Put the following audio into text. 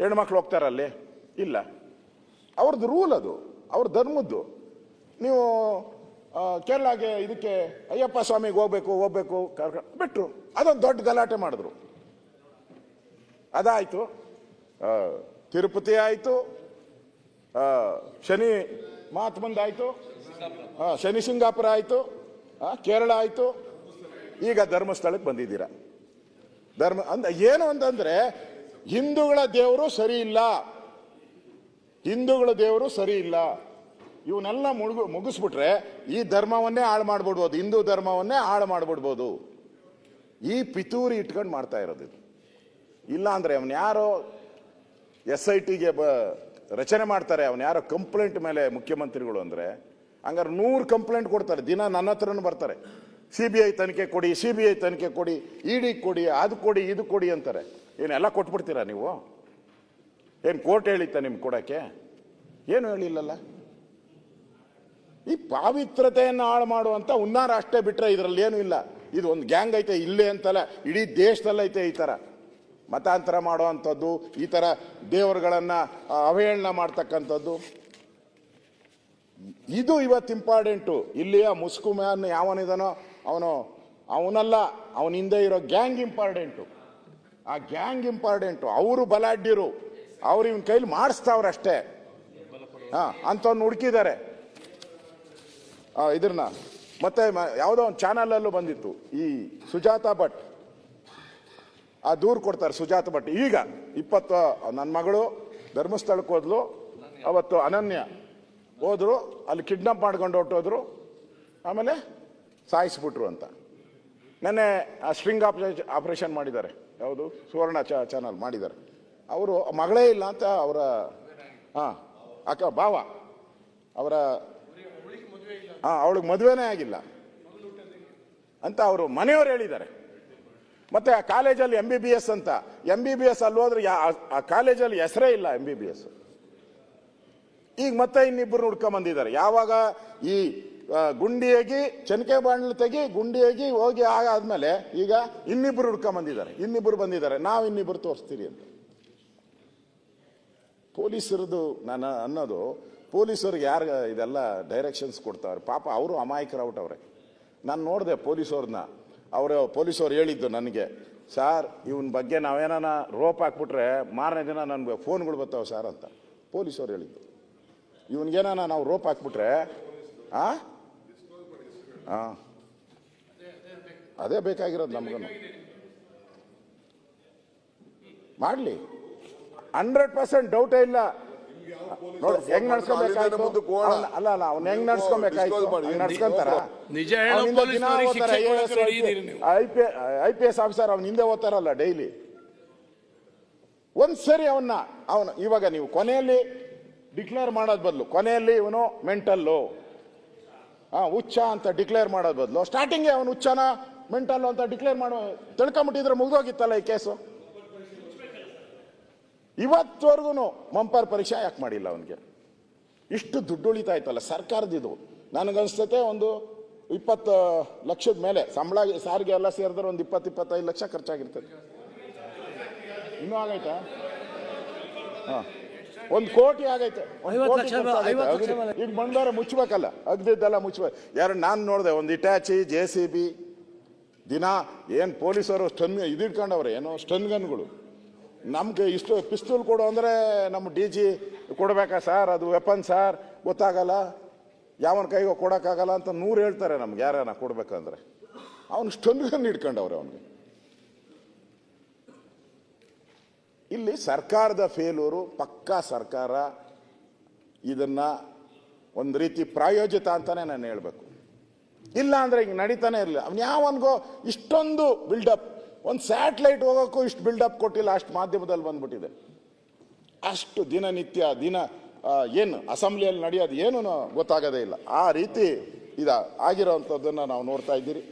ಹೆಣ್ಮಕ್ಳು ಹೋಗ್ತಾರಲ್ಲಿ? ಇಲ್ಲ. ಅವ್ರದ್ದು ರೂಲ್ ಅದು. ಅವ್ರ ಧರ್ಮದ್ದು. ನೀವು ಕೇರಳಗೆ ಇದಕ್ಕೆ ಅಯ್ಯಪ್ಪ ಸ್ವಾಮಿಗೆ ಹೋಗ್ಬೇಕು ಹೋಗ್ಬೇಕು ಕರ್ಕೊಂಡು ಬಿಟ್ಟರು ಅದೊಂದು ದೊಡ್ಡ ಗಲಾಟೆ ಮಾಡಿದ್ರು. ಅದಾಯಿತು. ತಿರುಪತಿ ಆಯಿತು. ಶನಿ ಮಹಾತ್ಮಂದಾಯಿತು ಶನಿ ಸಿಂಗಾಪುರ ಆಯಿತು. ಕೇರಳ ಆಯಿತು. ಈಗ ಧರ್ಮಸ್ಥಳಕ್ಕೆ ಬಂದಿದ್ದೀರಾ. ಧರ್ಮ ಅಂದ, ಏನು ಅಂತಂದ್ರೆ ಹಿಂದೂಗಳ ದೇವರು ಸರಿ ಇಲ್ಲ. ಹಿಂದೂಗಳ ದೇವರು ಸರಿ ಇಲ್ಲ. ಇವನ್ನೆಲ್ಲ ಮುಳುಗು, ಮುಗಿಸ್ಬಿಟ್ರೆ ಈ ಧರ್ಮವನ್ನೇ ಹಾಳು ಮಾಡ್ಬಿಡ್ಬೋದು, ಹಿಂದೂ ಧರ್ಮವನ್ನೇ ಹಾಳು ಮಾಡ್ಬಿಡ್ಬೋದು. ಈ ಪಿತೂರಿ ಇಟ್ಕೊಂಡು ಮಾಡ್ತಾ ಇರೋದು ಇಲ್ಲ ಅಂದರೆ ಅವನು ಯಾರೋ ಎಸ್ ಐ ಟಿಗೆ ಬ, ರಚನೆ ಮಾಡ್ತಾರೆ, ಅವನು ಯಾರೋ ಕಂಪ್ಲೇಂಟ್ ಮೇಲೆ ಮುಖ್ಯಮಂತ್ರಿಗಳು ಅಂದರೆ, ಹಂಗಾರೆ ನೂರು ಕಂಪ್ಲೇಂಟ್ ಕೊಡ್ತಾರೆ, ದಿನ ನನ್ನ ಹತ್ರನೂ ಬರ್ತಾರೆ. ಸಿ ಬಿ ಐ ತನಿಖೆ ಕೊಡಿ, ಸಿ ಬಿ ಐ ತನಿಖೆ ಕೊಡಿ ಇಡಿ ಕೊಡಿ, ಅದು ಕೊಡಿ, ಇದು ಕೊಡಿ ಅಂತಾರೆ. ಏನೆಲ್ಲ ಕೊಟ್ಬಿಡ್ತೀರಾ ನೀವು? ಏನು ಕೋರ್ಟ್ ಹೇಳಿತ್ತ ನಿಮ್ಗೆ ಕೊಡೋಕ್ಕೆ? ಏನು ಹೇಳಿಲ್ಲಲ್ಲ? ಈ ಪಾವಿತ್ರತೆಯನ್ನು ಹಾಳು ಮಾಡುವಂಥ ಉನ್ನಾರ ಅಷ್ಟೇ ಬಿಟ್ಟರೆ ಇದರಲ್ಲಿ ಏನೂ ಇಲ್ಲ. ಇದು ಒಂದು ಗ್ಯಾಂಗ್ ಐತೆ, ಇಲ್ಲೇ ಅಂತಲ್ಲ, ಇಡೀ ದೇಶದಲ್ಲೈತೆ ಈ ಥರ. ಮತಾಂತರ ಮಾಡುವಂಥದ್ದು ಈ ಥರ ದೇವರುಗಳನ್ನು ಅವಹೇಳನ ಮಾಡ್ತಕ್ಕಂಥದ್ದು. ಇದು ಇವತ್ತು ಇಂಪಾರ್ಟೆಂಟು. ಇಲ್ಲಿಯ ಮುಸ್ಕು ಮ್ಯಾನ್ ಯಾವನಿದಾನೋ, ಅವನು, ಅವನಲ್ಲ ಅವನ ಹಿಂದೆ ಇರೋ ಗ್ಯಾಂಗ್ ಇಂಪಾರ್ಟೆಂಟು. ಆ ಗ್ಯಾಂಗ್ ಇಂಪಾರ್ಟೆಂಟು, ಅವರು ಬಲಾಢ್ಯರು. ಅವ್ರು ಇವನ್ ಕೈಲಿ ಮಾಡಿಸ್ತಾವ್ರಷ್ಟೇ ಹಾಂ ಅಂಥವ್ನು ಹುಡುಕಿದ್ದಾರೆ. ಇದ್ರನ್ನ. ಮತ್ತೆ ಯಾವುದೋ ಒಂದು ಚಾನಲಲ್ಲೂ ಬಂದಿತ್ತು, ಈ ಸುಜಾತ ಭಟ್. ಆ, ದೂರು ಕೊಡ್ತಾರೆ ಸುಜಾತ ಭಟ್. ಈಗ ಇಪ್ಪತ್ತು ನನ್ನ ಮಗಳು ಧರ್ಮಸ್ಥಳಕ್ಕೆ ಹೋದ್ಲು, ಅವತ್ತು ಅನನ್ಯ. ಹೋದ್ರು, ಅಲ್ಲಿ ಕಿಡ್ನಾಪ್ ಮಾಡ್ಕೊಂಡು ಹೊಟ್ಟೋದ್ರು ಆಮೇಲೆ ಸಾಯಿಸ್ಬಿಟ್ರು ಅಂತ. ನೆನ್ನೆ ಸ್ಟ್ರಿಂಗ್ ಆಪರೇಷನ್ ಆಪರೇಷನ್ ಮಾಡಿದ್ದಾರೆ. ಯಾವುದು? ಸುವರ್ಣ ಚ, ಚಾನಲ್ ಮಾಡಿದ್ದಾರೆ. ಅವರು ಮಗಳೇ ಇಲ್ಲ ಅಂತ ಅವರ, ಹಾಂ, ಅಕ್ಕ, ಭಾವ, ಅವರ, ಹಾಂ, ಅವಳಿಗೆ ಮದುವೆನೇ ಆಗಿಲ್ಲ. ಅಂತ ಅವರು ಮನೆಯವರು ಹೇಳಿದ್ದಾರೆ. ಮತ್ತೆ ಆ ಕಾಲೇಜಲ್ಲಿ ಎಂ ಬಿ ಬಿ ಎಸ್ ಅಂತ ಎಂ ಬಿ ಬಿ ಎಸ್ ಅಲ್ಲಿ ಹೋದ್ರೆ ಆ- ಕಾಲೇಜಲ್ಲಿ ಹೆಸರೇ ಇಲ್ಲ ಎಂ ಬಿ ಬಿ ಎಸ್ ಈಗ ಮತ್ತೆ ಇನ್ನಿಬ್ಬರು ಹುಡ್ಕೊಂಬಂದಿದ್ದಾರೆ ಯಾವಾಗ ಈ ಗುಂಡಿಯಾಗಿ ಚನಕೆ ಬಾಂಡ್ಲು ತೆಗಿ ಗುಂಡಿಯಾಗಿ ಹೋಗಿ ಆಗಾದ್ಮೇಲೆ ಈಗ ಇನ್ನಿಬ್ರು ಹುಡ್ಕೊಂಬಂದಿದ್ದಾರೆ. ಇನ್ನಿಬ್ಬರು ಬಂದಿದ್ದಾರೆ. ನಾವು ಇನ್ನಿಬ್ಬರು ತೋರಿಸ್ತೀರಿ ಅಂತ. ಪೊಲೀಸರದು ನಾನು ಅನ್ನೋದು, ಪೊಲೀಸರಿಗೆ ಯಾರು ಇದೆಲ್ಲ ಡೈರೆಕ್ಷನ್ಸ್ ಕೊಡ್ತಾವ್ರೆ? ಪಾಪ ಅವರು ಅಮಾಯಕರ ಅವ್ರೆ. ನಾನು ನೋಡಿದೆ ಪೊಲೀಸವ್ರನ್ನ ಅವರು ಪೊಲೀಸವ್ರು ಹೇಳಿದ್ದು ನನಗೆ, ಸಾರ್, ಇವನ ಬಗ್ಗೆ ನಾವೇನಾನ ರೋಪ್ ಹಾಕ್ಬಿಟ್ರೆ ಮಾರನೇ ದಿನ ನನಗೆ ಫೋನ್ಗಳು ಬರ್ತಾವೆ ಸರ್ ಅಂತ. ಪೊಲೀಸವ್ರು ಹೇಳಿದ್ದು. ಇವನ್ಗೇನಾನ ನಾವು ರೋಪ್ ಹಾಕ್ಬಿಟ್ರೆ, ಆ? ಆ. ಅದೇ ಬೇಕಾಗಿರೋದು ನಮಗೂ ಮಾಡಲಿ. ಹಂಡ್ರೆಡ್ ಪರ್ಸೆಂಟ್ ಡೌಟೇ ಇಲ್ಲ. ನೋಡಿ ಹೆಂಗ್ ನಡ್ಸ್ಕೊಬೇಕಾಯ್ತು? ಅಲ್ಲ ಅಲ್ಲ ಅವ್ನ ಹೆಂಗ್ ನಡ್ಸ್ಕೊಬೇಕಾಯ್ತು? ನಡ್ಸ್ಕೊಂತಾರ. ಐ ಪಿ ಎಸ್ ಆಫೀಸರ್ ಅವ್ನ ಹಿಂದೆ ಓದ್ತಾರಲ್ಲ ಡೈಲಿ. ಒಂದ್ ಸರಿ ಅವನ್ನ ಅವನು ಇವಾಗ ನೀವು ಕೊನೆಯಲ್ಲಿ ಡಿಕ್ಲೇರ್ ಮಾಡೋದ್ ಬದಲು ಕೊನೆಯಲ್ಲಿ ಇವನು ಮೆಂಟಲ್ಲು. ಹಾ ಹುಚ್ಚ ಅಂತ ಡಿಕ್ಲೇರ್ ಮಾಡೋದ್ ಬದಲು. ಸ್ಟಾರ್ಟಿಂಗೇ ಅವನು ಹುಚ್ಚನ ಮೆಂಟಲ್ ಅಂತ ಡಿಕ್ಲೇರ್ ಮಾಡೋ, ತಿಳ್ಕೊಂಬಿಟ್ಟಿದ್ರೆ ಮುಗ್ದೋಗಿತ್ತಲ್ಲ ಈ ಕೇಸು ಇವತ್ತವರೆಗೂ ಮಂಪರ್ ಪರೀಕ್ಷೆ ಯಾಕೆ ಮಾಡಿಲ್ಲ ಅವನಿಗೆ? ಇಷ್ಟು ದುಡ್ಡು ಉಳಿತಾ ಇತ್ತಲ್ಲ ಸರ್ಕಾರದಿದು ನನಗನ್ಸ್ತತೆ ಒಂದು ಇಪ್ಪತ್ತು, ಲಕ್ಷದ ಮೇಲೆ, ಸಂಬಳ, ಸಾರಿಗೆ ಎಲ್ಲ ಸೇರಿದ್ರೆ ಒಂದು ಇಪ್ಪತ್ತು ಇಪ್ಪತ್ತೈದು ಲಕ್ಷ ಖರ್ಚಾಗಿರ್ತದೆ. ಇನ್ನೂ ಆಗೈತಾ? ಹಾಂ. ಒಂದು ಕೋಟಿ ಆಗೈತೆ. ಈಗ ಬಂದವರೆ ಮುಚ್ಚಬೇಕಲ್ಲ ಅಗ್ದಿದ್ದೆಲ್ಲ ಮುಚ್ಚಬೇಕು ಯಾರು ನಾನು ನೋಡಿದೆ ಒಂದು ಇಟ್ಯಾಚಿ ಜೆ ಸಿ ಬಿ ದಿನ ಏನು ಪೊಲೀಸರು ಸ್ಟನ್ ಇದಿಟ್ಕೊಂಡವ್ರೆ ಏನೋ ಸ್ಟನ್ ಗನ್ಗಳು. ನಮ್ಗೆ ಇಷ್ಟು ಪಿಸ್ತೂಲ್ ಕೊಡು ಅಂದರೆ ನಮ್ಮ ಡಿ ಜಿ ಕೊಡ್ಬೇಕಾ ಸರ್? ಅದು ವೆಪನ್ ಸರ್? ಗೊತ್ತಾಗಲ್ಲ. ಯಾವನ ಕೈಗೋ ಕೊಡೋಕ್ಕಾಗಲ್ಲ ಅಂತ ನೂರು ಹೇಳ್ತಾರೆ ನಮ್ಗೆ ಯಾರನ್ನ ಕೊಡ್ಬೇಕಂದ್ರೆ. ಅವನು ಸ್ಟನ್ ಗನ್ ಇಟ್ಕೊಂಡವ್ರೆ ಅವನಿಗೆ. ಇಲ್ಲಿ ಸರ್ಕಾರದ ಫೇಲೂರು ಪಕ್ಕಾ ಸರ್ಕಾರ ಇದನ್ನ ಒಂದು ರೀತಿ ಪ್ರಾಯೋಜಿತ ಅಂತಾನೆ ನಾನು ಹೇಳಬೇಕು. ಇಲ್ಲ ಅಂದ್ರೆ ಹಿಂಗೆ ನಡೀತಾನೆ ಇರಲಿಲ್ಲ. ಅವ್ನು ಯಾವನ್ಗೋ ಇಷ್ಟೊಂದು ಬಿಲ್ಡಪ್ ಒಂದು ಸ್ಯಾಟ್ಲೈಟ್ ಹೋಗೋಕ್ಕೂ ಇಷ್ಟು ಬಿಲ್ಡಪ್ ಕೊಟ್ಟಿಲ್ಲ, ಅಷ್ಟು ಮಾಧ್ಯಮದಲ್ಲಿ ಬಂದ್ಬಿಟ್ಟಿದೆ. ಅಷ್ಟು ದಿನನಿತ್ಯ, ದಿನ ಏನು ಅಸೆಂಬ್ಲಿಯಲ್ಲಿ ನಡೆಯೋದು ಏನೂ ಗೊತ್ತಾಗೋದೇ ಇಲ್ಲ. ಆ ರೀತಿ ಇದ ಆಗಿರೋವಂಥದ್ದನ್ನು ನಾವು ನೋಡ್ತಾ ಇದ್ದೀರಿ.